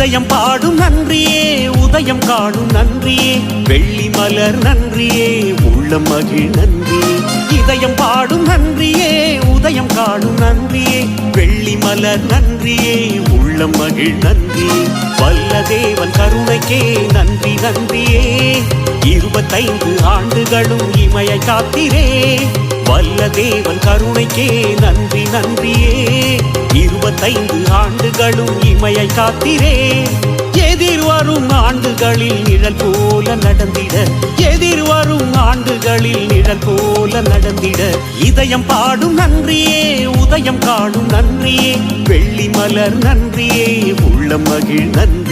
இதயம் பாடும் நன்றியே உதயம் காணும் நன்றியே. வெள்ளி மலர் நன்றியே உள்ளம் மகிழ் நன்றியே. இதயம் பாடும் நன்றியே உதயம் காணும் நன்றியே. வெள்ளி மலர் நன்றியே உள்ளம் மகிழ் நன்றியே. வல்ல தேவன் கருணைக்கே நன்றி நன்றியே. இருபத்தைந்து ஆண்டுகளும் இமையை காத்திரே. வல்ல தேவன் கருணைக்கே நன்றி நன்றியே. இருபத்தைந்து ஆண்டுகளும் இமையை காத்திரே. எதிர்வரும் ஆண்டுகளில் நிழல் போல நடந்திட. எதிர்வரும் ஆண்டுகளில் நிழல் போல நடந்திட. இதயம் பாடும் நன்றியே உதயம் காணும் நன்றியே. வெள்ளி மலர் நன்றியே உள்ளம் மகிழ் நன்றி.